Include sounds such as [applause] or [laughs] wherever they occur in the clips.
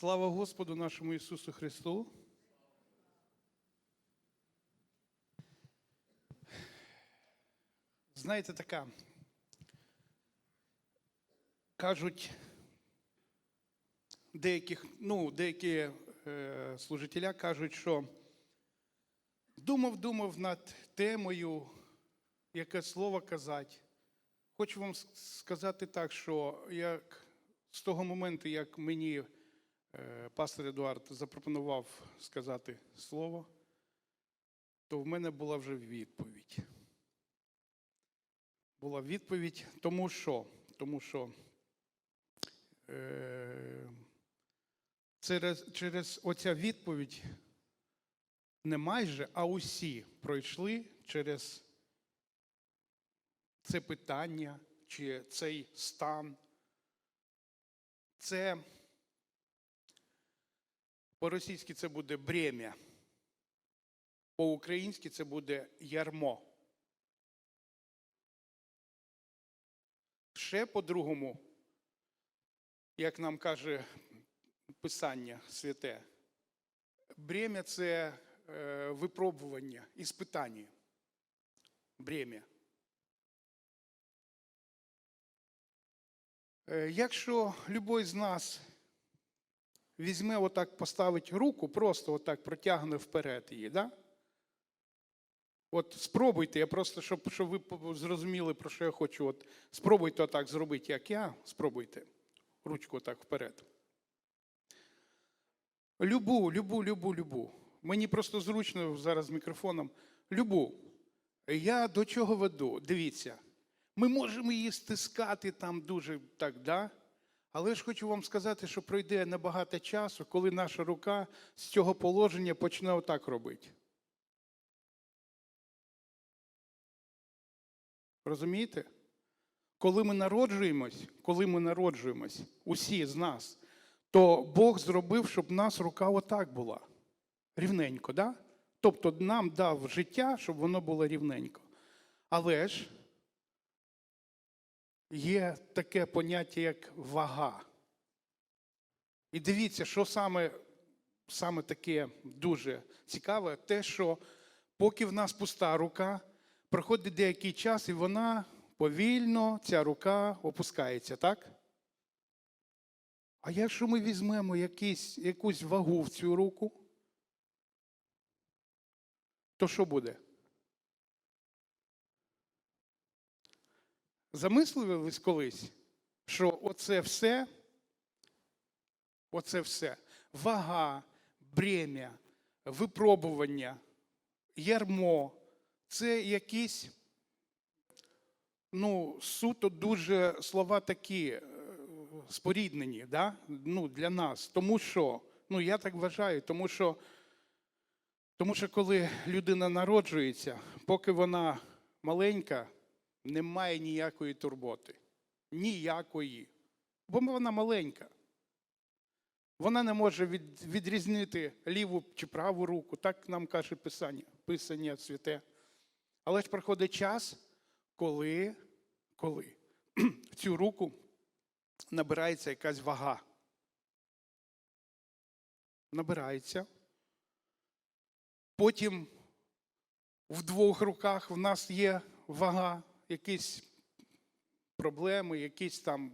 Слава Господу нашому Ісусу Христу. Знаєте, така. Кажуть, деяких, ну, деякі е, служителя кажуть, що думав, думав над темою, яке слово казати. Хочу вам сказати так, що як з того моменту, як мені пастор Едуард запропонував сказати слово, то в мене була вже відповідь. Була відповідь, тому що, тому що е, через, через оця відповідь не майже, а усі пройшли через це питання чи цей стан. Це по-російськи це буде бремя, по-українськи це буде ярмо. Ще по-другому, як нам каже Писання святе, бремя це е, випробування, іспитання. Бремя. Е, Якщо любой з нас візьме отак, поставить руку, просто отак протягне вперед її, да? От спробуйте, я просто, щоб, щоб ви зрозуміли, про що я хочу. От спробуйте отак зробити, як я. Спробуйте. Ручку отак вперед. Любу, любу, любу, любу. Мені просто зручно зараз мікрофоном. Любу. Я до чого веду? Дивіться. Ми можемо її стискати там дуже так, да? Але ж хочу вам сказати, що пройде небагато часу, коли наша рука з цього положення почне отак робити. Розумієте? Коли ми народжуємось, коли ми народжуємось, усі з нас, то Бог зробив, щоб в нас рука отак була. Рівненько, да? Тобто нам дав життя, щоб воно було рівненько. Але ж є таке поняття, як вага. І дивіться, що саме, саме таке дуже цікаве, те, що поки в нас пуста рука, проходить деякий час, і вона повільно, ця рука опускається, так? А якщо ми візьмемо якийсь, якусь вагу в цю руку, то що буде? Замислювались колись, що оце все, оце все, вага, бремя, випробування, ярмо, це якісь, ну, суто дуже слова такі е, споріднені, да? ну, для нас. Тому що, ну я так вважаю, тому що, тому що коли людина народжується, поки вона маленька, немає ніякої турботи. Ніякої. Бо вона маленька. Вона не може від, відрізнити ліву чи праву руку, так нам каже Писання, Писання святе. Але ж проходить час, коли, коли [clears throat] в цю руку набирається якась вага. Набирається. Потім в двох руках в нас є вага, якісь проблеми, якісь там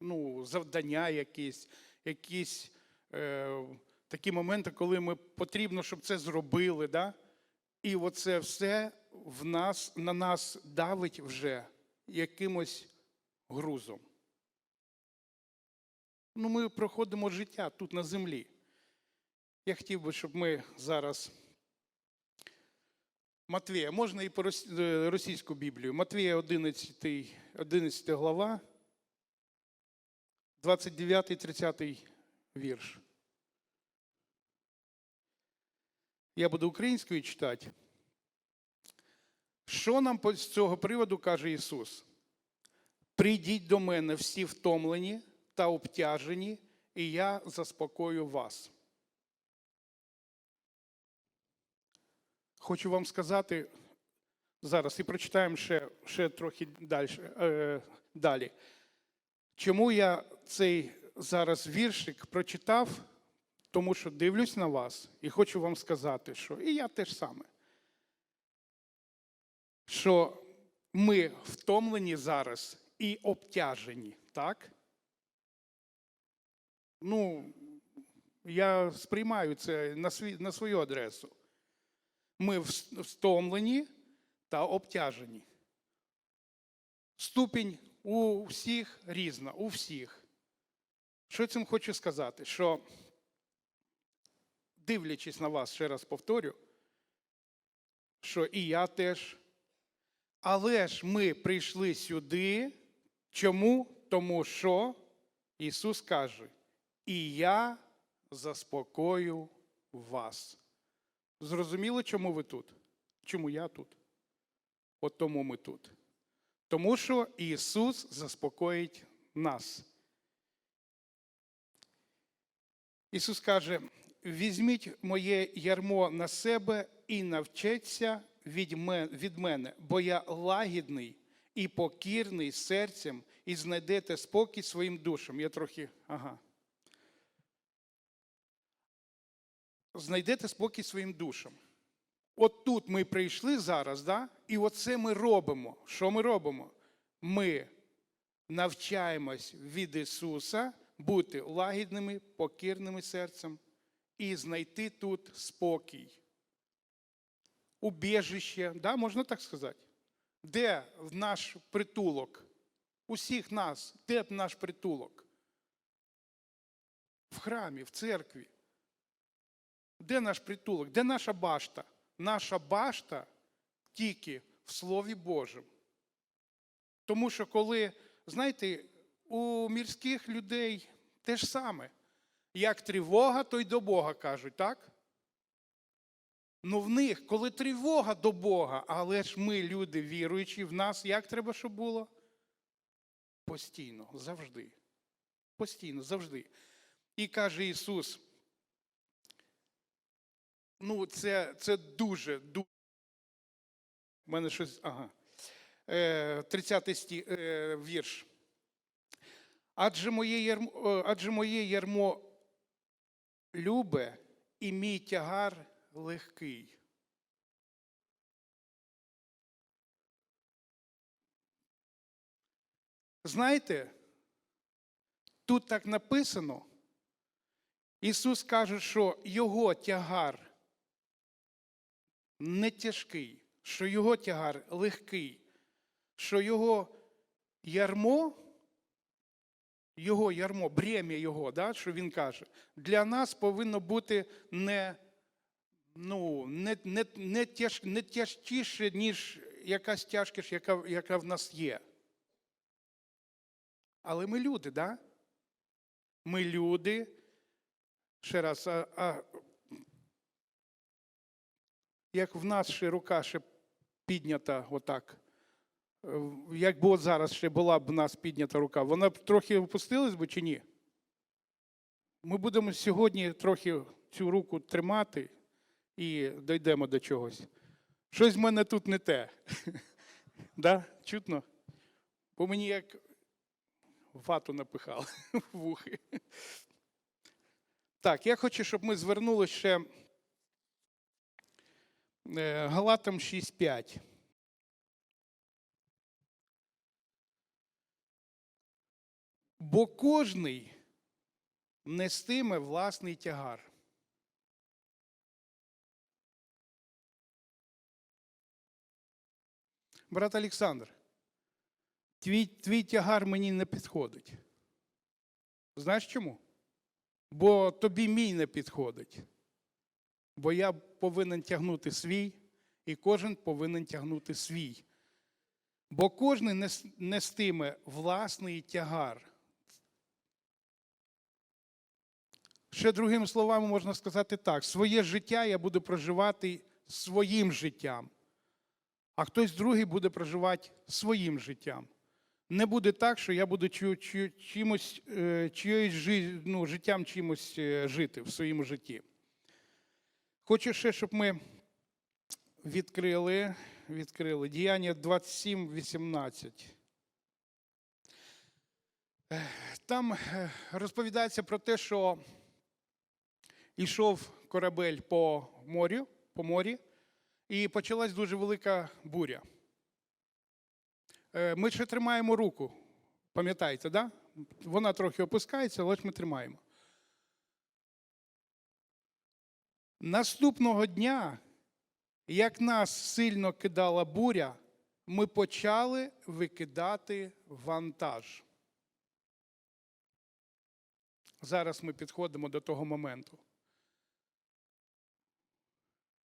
ну, завдання, якісь, якісь е, такі моменти, коли ми потрібно, щоб це зробили. Да? І оце все в нас, на нас давить вже якимось грузом. Ну, ми проходимо життя тут на землі. Я хотів би, щоб ми зараз. Матвія, можна і по е, російську Біблію. Матвія 11, 11 глава, 29-30 вірш. Я буду українською читати. Що нам з цього приводу каже Ісус? Прийдіть до мене всі втомлені та обтяжені, і я заспокою вас. Хочу вам сказати зараз і прочитаємо ще, ще трохи далі, е, далі. Чому я цей зараз віршик прочитав? Тому що дивлюсь на вас і хочу вам сказати, що і я теж саме, що ми втомлені зараз і обтяжені, так? Ну, я сприймаю це на, свій, на свою адресу. Ми вс- втомлені та обтяжені. Ступінь у всіх різна, у всіх. Що цим хочу сказати? Що, дивлячись на вас, ще раз повторю, що і я теж. Але ж ми прийшли сюди. Чому? Тому що Ісус каже, і я заспокою вас. Зрозуміло, чому ви тут? Чому я тут? От тому ми тут. Тому що Ісус заспокоїть нас. Ісус каже: візьміть моє ярмо на себе і навчіться від від мене, бо я лагідний і покірний серцем, і знайдете спокій своїм душам. Я трохи. Ага. Знайдете спокій своїм душам. От тут ми прийшли зараз, да? і оце ми робимо. Що ми робимо? Ми навчаємось від Ісуса бути лагідними, покірними серцем і знайти тут спокій. Убіжище, да, можна так сказати? Де наш притулок? Усіх нас, де наш притулок? В храмі, в церкві. Де наш притулок? Де наша башта? Наша башта тільки в Слові Божому. Тому що коли, знаєте, у мірських людей те ж саме. Як тривога, то й до Бога кажуть, так? Ну в них, коли тривога до Бога, але ж ми, люди віруючі, в нас як треба, щоб було? Постійно, завжди. Постійно, завжди. І каже Ісус, ну, це, це дуже, дуже. У мене щось. Ага. Е, 30 сті, е, вірш. Адже моє ярмо, е, адже моє ярмо любе і мій тягар легкий. Знаєте, тут так написано. Ісус каже, що його тягар не тяжкий, що його тягар легкий, що його ярмо, його ярмо, брем'я його, да, що він каже, для нас повинно бути не, ну, не, не, не, тяж, не тяжчіше, ніж якась тяжкість, яка, яка в нас є. Але ми люди, да? Ми люди. Ще раз, а, а як в нас ще рука ще піднята отак. е, Якби от зараз ще була б в нас піднята рука, вона б трохи опустилась би чи ні? Ми будемо сьогодні трохи цю руку тримати і дійдемо до чогось. Щось в мене тут не те. [laughs] да? Чутно? Бо мені як вату напихали [laughs] в вухи. Так, я хочу, щоб ми звернули ще Галатам 6.5. Бо кожний нестиме власний тягар. Брат Олександр, твій, твій тягар мені не підходить. Знаєш чому? Бо тобі мій не підходить. Бо я повинен тягнути свій, і кожен повинен тягнути свій. Бо кожен нестиме власний тягар. Ще другими словами можна сказати так: своє життя я буду проживати своїм життям, а хтось другий буде проживати своїм життям. Не буде так, що я буду чимось, е, ну, життям чимось е, жити в своєму житті. Хочу ще, щоб ми відкрили, відкрили діяння 27, 18. Е, Там е, розповідається про те, що Ішов корабель по морю, по морі, і почалась дуже велика буря. Е, Ми ще тримаємо руку, пам'ятаєте, да? Вона трохи опускається, але ж ми тримаємо. Наступного дня, як нас сильно кидала буря, ми почали викидати вантаж. Зараз ми підходимо до того моменту.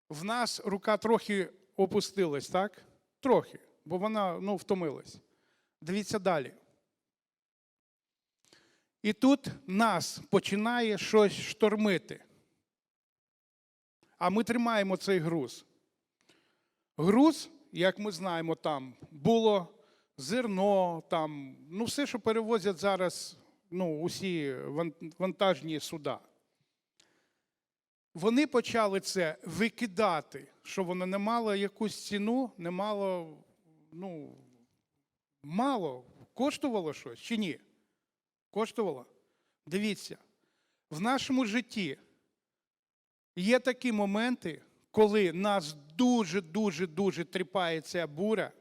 В нас рука трохи опустилась, так? Трохи, бо вона ну, втомилась. Дивіться далі. І тут нас починає щось штормити. А ми тримаємо цей груз. Груз, як ми знаємо, там було зерно, там, ну все, що перевозять зараз ну, усі вантажні суда. Вони почали це викидати, що воно не мало якусь ціну, не мало, ну, мало, коштувало щось чи ні? Коштувало? Дивіться, в нашому житті є такі моменти, коли нас дуже-дуже дуже тріпає ця буря,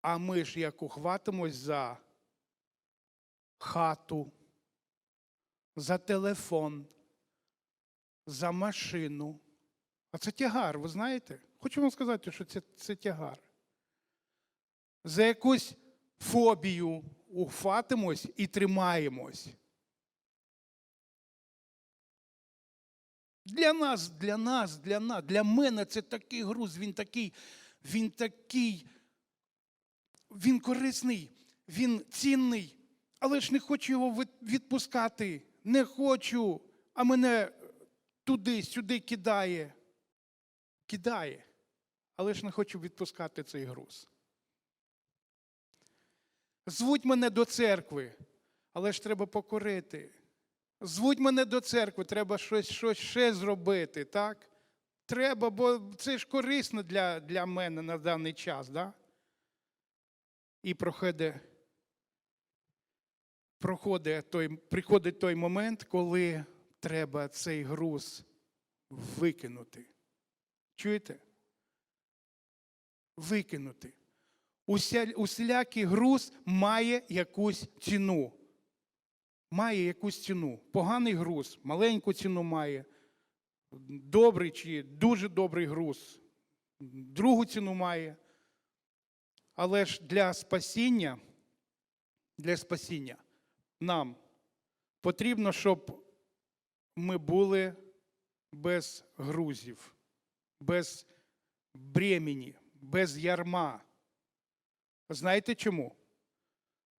а ми ж як ухватимось за хату, за телефон, за машину. А це тягар, ви знаєте? Хочу вам сказати, що це, це тягар. За якусь фобію ухватимось і тримаємось. Для нас, для нас, для нас, для мене це такий груз, він такий, він такий, він корисний, він цінний, але ж не хочу його відпускати, не хочу, а мене туди, сюди кидає. Кидає, але ж не хочу відпускати цей груз. Звуть мене до церкви, але ж треба покорити. Звуть мене до церкви, треба щось, щось ще зробити, так? Треба, бо це ж корисно для, для мене на даний час, да? І проходить, той, приходить той момент, коли треба цей груз викинути. Чуєте? Викинути. Уся, усілякий груз має якусь ціну. Має якусь ціну. Поганий груз, маленьку ціну має. Добрий чи дуже добрий груз, другу ціну має. Але ж для спасіння, для спасіння нам потрібно, щоб ми були без грузів, без бремені, без ярма. Знаєте чому?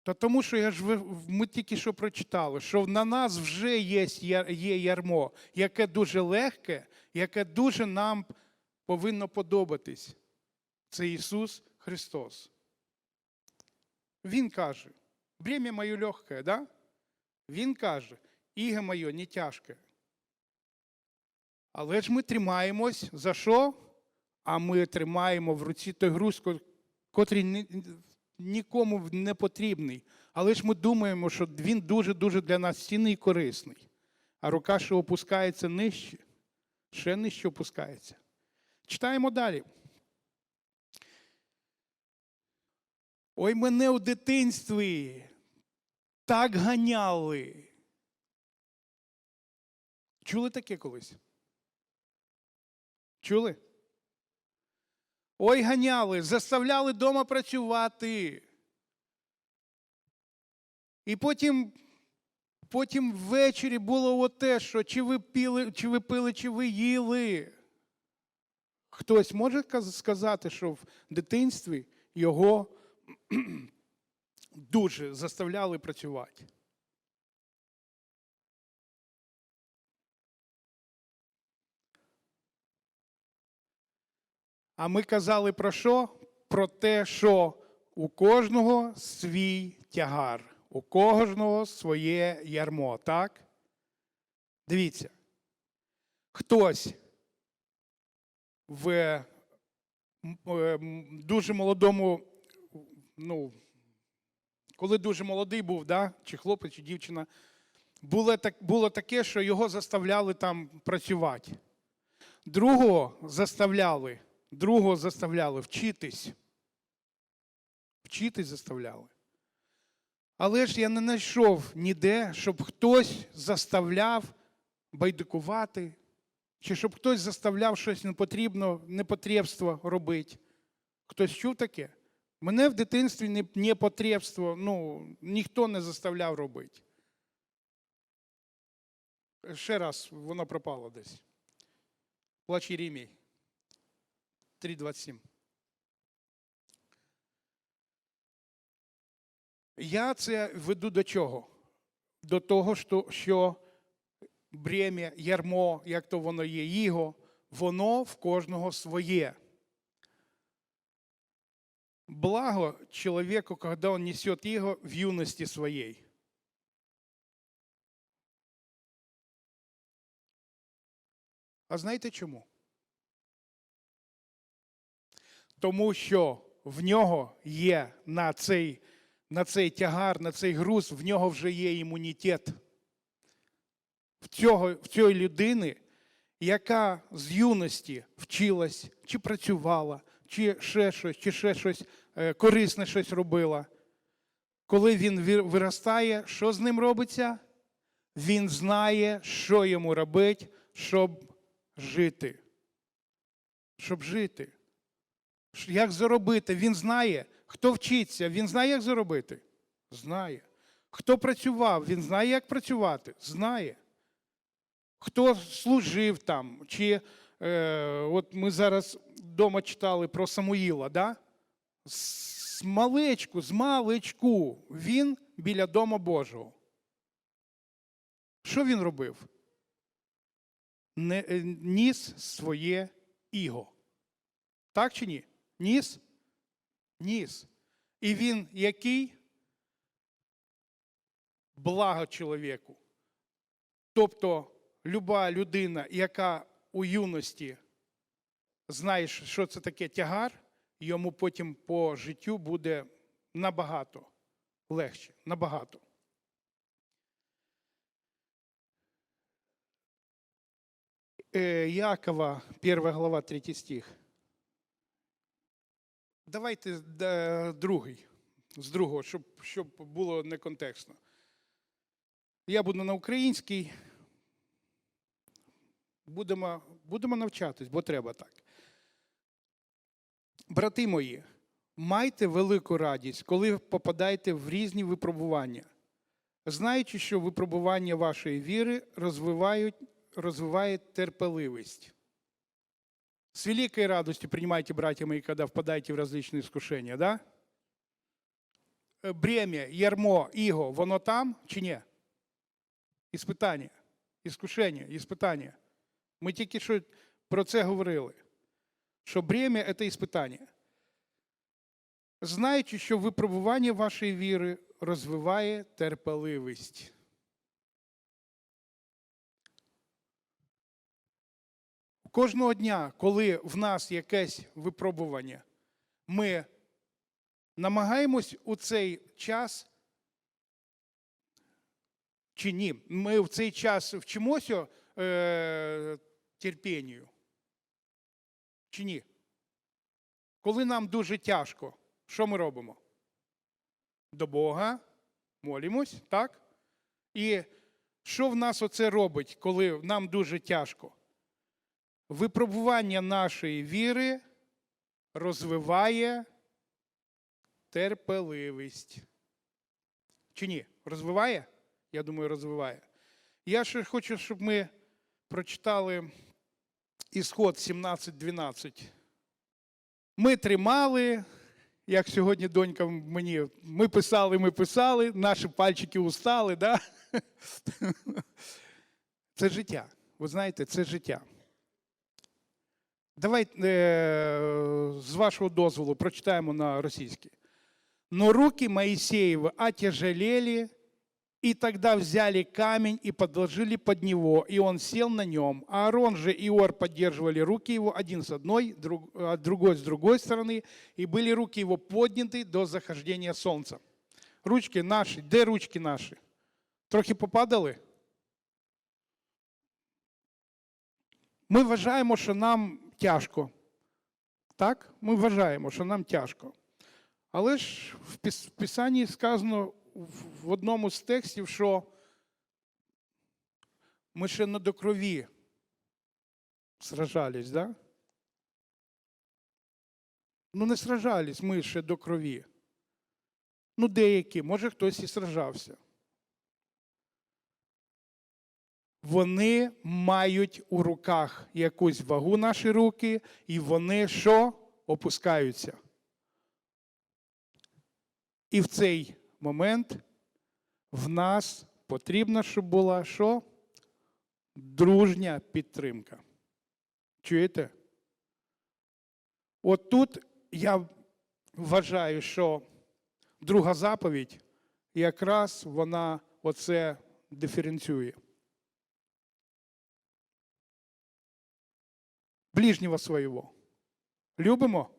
Та тому, що я ж ми тільки що прочитали, що на нас вже є, є ярмо, яке дуже легке, яке дуже нам повинно подобатись. Це Ісус Христос. Він каже, бремя моє легке, да? Він каже, іго моє не тяжке. Але ж ми тримаємось за що? А ми тримаємо в руці той груз, ко- котрий нікому не потрібний. Але ж ми думаємо, що він дуже-дуже для нас цінний і корисний. А рука, що опускається нижче, ще нижче опускається. Читаємо далі. Ой, мене у дитинстві так ганяли. Чули таке колись? Чули? Ой, ганяли, заставляли вдома працювати. І потім, потім ввечері було оте, що чи ви пили, чи ви пили, чи ви їли. Хтось може сказати, що в дитинстві його [clears throat] дуже заставляли працювати. А ми казали про що? Про те, що у кожного свій тягар, у кожного своє ярмо, так? Дивіться. Хтось в е, дуже молодому, ну, коли дуже молодий був, да? чи хлопець, чи дівчина, було, так, було таке, що його заставляли там працювати. Другого заставляли, другого заставляли вчитись. Вчитись заставляли. Але ж я не знайшов ніде, щоб хтось заставляв байдикувати, чи щоб хтось заставляв щось непотрібно, непотребство робити. Хтось чув таке? Мене в дитинстві не- непотребство, ну, ніхто не заставляв робити. Ще раз воно пропало десь. Плач Єрімій. 3.27. Я це веду до чого? До того, що, брем'я, ярмо, як то воно є, іго, воно в кожного своє. Благо человеку, когда он несет его в юности своей. А знаєте чому? Тому що в нього є на цей, на цей тягар, на цей груз, в нього вже є імунітет. В, цього, в цієї людини, яка з юності вчилась, чи працювала, чи ще щось, чи ще щось е, корисне щось робила. Коли він виростає, що з ним робиться? Він знає, що йому робити, щоб жити. Щоб жити. Як заробити? Він знає. Хто вчиться, він знає, як заробити? Знає. Хто працював, він знає, як працювати? Знає. Хто служив там, чи е, от ми зараз вдома читали про Самуїла, да? з маличку, з маличку він біля Дома Божого. Що він робив? Не, е, ніс своє іго. Так чи ні? Ніс? Ніс. І він який? Благо чоловіку. Тобто люба людина, яка у юності знає, що це таке тягар, йому потім по життю буде набагато легше. Набагато. Е, Якова, 1 глава, 3 стих. Давайте е, другий, з другого, щоб, щоб було не контекстно. Я буду на українській. Будемо, будемо навчатись, бо треба так. Брати мої, майте велику радість, коли попадаєте в різні випробування, знаючи, що випробування вашої віри розвивають, розвиває терпеливість. С великой радостью принимайте, братья мои, когда впадаете в различные искушения, да? Е, Бремя, ярмо, іго, воно там чи ні? Іспитання, іскушення, іспитання. Ми тільки що про це говорили, що бремя – це іспитання. Знаючи, що випробування вашої віри розвиває терпеливість. Кожного дня, коли в нас якесь випробування, ми намагаємось у цей час чи ні? Ми в цей час вчимося е, терпінню? Чи ні? Коли нам дуже тяжко, що ми робимо? До Бога молимось, так? І що в нас оце робить, коли нам дуже тяжко? Випробування нашої віри розвиває терпеливість. Чи ні? Розвиває? Я думаю, розвиває. Я ще хочу, щоб ми прочитали ісход 17.12. Ми тримали, як сьогодні донька мені, ми писали, ми писали, наші пальчики устали, да? [laughs] Це життя. Ви знаєте, це життя. Давайте з вашого дозволу прочитаємо на російській. Но руки Моисеева отяжелели, и тогда взяли камень и подложили под него, и он сел на нем. Арон же и Ор поддерживали руки его один с одной, друг, другой с другой стороны, и были руки его подняты до захождения солнца. Ручки наши, де ручки наши? Трохи попадали? Ми вважаємо, що нам тяжко. Так? Ми вважаємо, що нам тяжко. Але ж в Писанні сказано в- одному з текстів, що ми ще не до крові сражались, да? Ну, не сражались ми ще до крові. Ну, деякі, може, хтось і сражався. Вони мають у руках якусь вагу наші руки, і вони що? Опускаються. І в цей момент в нас потрібно, щоб була що? Дружня підтримка. Чуєте? От тут я вважаю, що друга заповідь якраз вона оце диференціює. Ближнього свого. Любимо?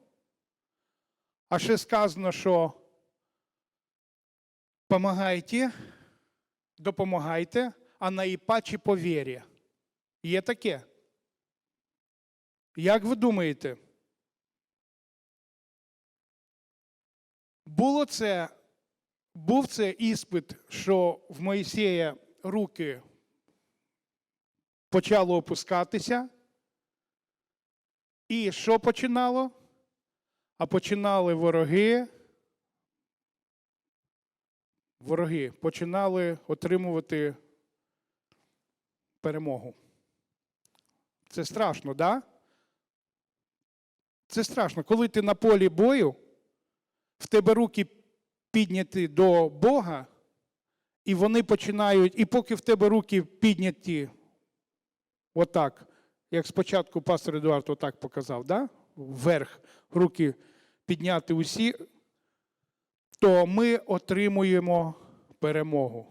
А ще сказано, що помагайте, допомагайте, а найпаче по вірі. Є таке? Як ви думаєте? Було це, був це іспит, що в Моїсея руки почало опускатися. І що починало? А починали вороги. Вороги починали отримувати перемогу. Це страшно, да? Це страшно. Коли ти на полі бою, в тебе руки підняті до Бога, і вони починають, і поки в тебе руки підняті отак, як спочатку пастор Едуард отак показав, да? вверх руки підняти усі, то ми отримуємо перемогу.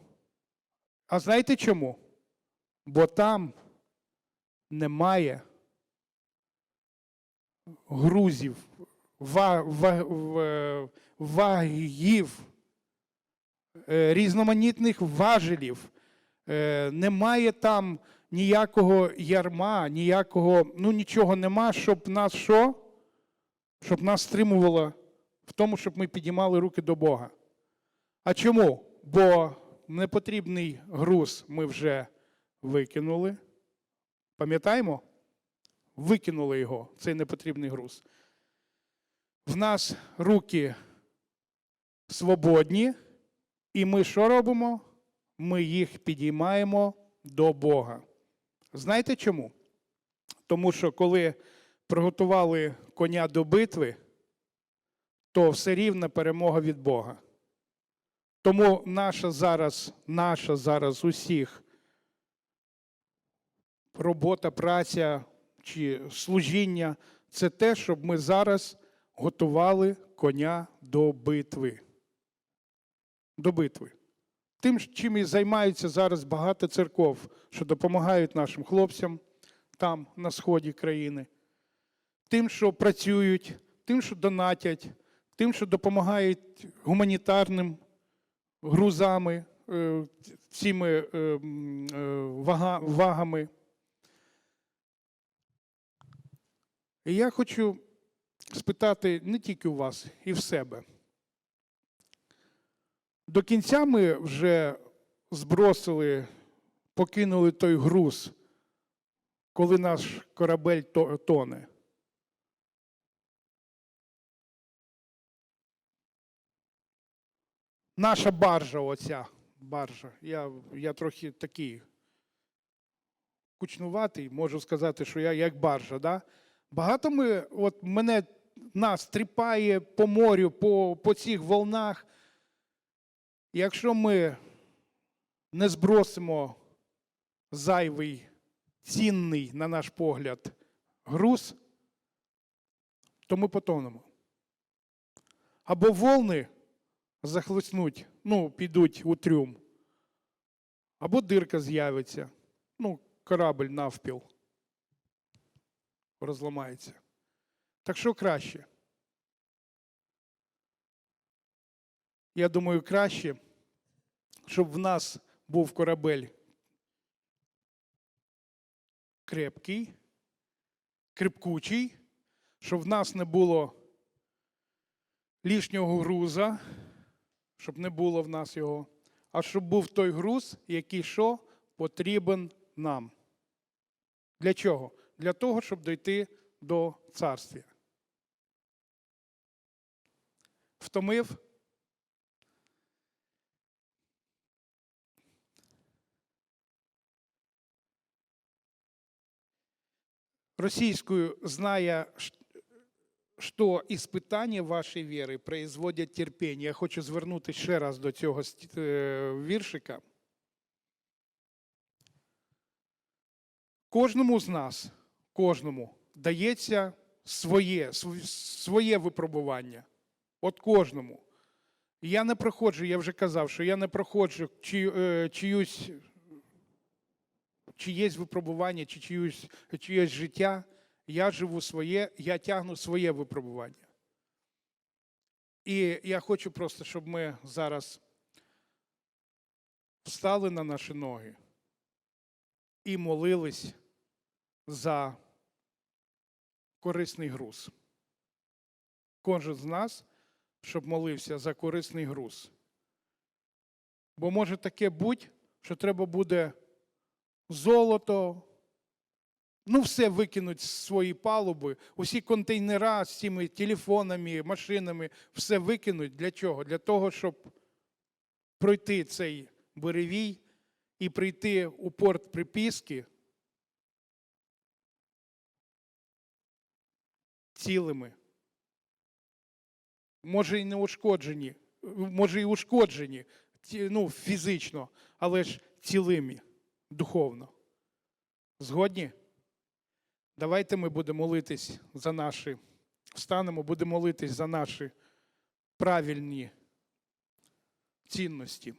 А знаєте чому? Бо там немає грузів, вагів, е, різноманітних важелів. Е, Немає там ніякого ярма, ніякого, ну нічого нема, щоб нас що? Щоб нас стримувало в тому, щоб ми підіймали руки до Бога. А чому? Бо непотрібний груз ми вже викинули. Пам'ятаємо? Викинули його, цей непотрібний груз. В нас руки свободні, і ми що робимо? Ми їх підіймаємо до Бога. Знаєте чому? Тому що коли приготували коня до битви, то все рівно перемога від Бога. Тому наша зараз, наша зараз усіх робота, праця чи служіння це те, щоб ми зараз готували коня до битви. До битви. Тим, чим і займаються зараз багато церков, що допомагають нашим хлопцям там, на сході країни, тим, що працюють, тим, що донатять, тим, що допомагають гуманітарним грузами, е, цими е, е, вага- вагами. І я хочу спитати не тільки у вас, і в себе. До кінця ми вже збросили, покинули той груз, коли наш корабель тоне. Наша баржа, оця баржа. Я, я трохи такий кучнуватий, можу сказати, що я як баржа. Да? Багато ми, от мене нас тріпає по морю, по, по цих волнах. Якщо ми не збросимо зайвий, цінний, на наш погляд, груз, то ми потонемо. Або волни захлеснуть, ну, підуть у трюм, або дирка з'явиться, ну, корабль навпіл розламається. Так що краще? Я думаю, краще, щоб в нас був корабель крепкий, крепкучий, щоб в нас не було лишнього груза, щоб не було в нас його, а щоб був той груз, який що потрібен нам. Для чого? Для того, щоб дійти до царства. Втомив? Російською зная, що іспитання вашої віри производять терпіння. Я хочу звернутися ще раз до цього е, віршика. Кожному з нас, кожному дається своє, своє випробування. От кожному. Я не проходжу, я вже казав, що я не проходжу е, чиюсь, чиєсь випробування, чи чиюсь, чиєсь життя. Я живу своє, я тягну своє випробування. І я хочу просто, щоб ми зараз встали на наші ноги і молились за корисний груз. Кожен з нас, щоб молився за корисний груз. Бо може таке бути, що треба буде золото, ну все викинуть з свої палуби, усі контейнера з цими телефонами, машинами, все викинуть. Для чого? Для того, щоб пройти цей буревій і прийти у порт приписки цілими. Може і не ушкоджені, може і ушкоджені ну, фізично, але ж цілими духовно. Згодні? Давайте ми будемо молитись за наші, встанемо, будемо молитись за наші правильні цінності.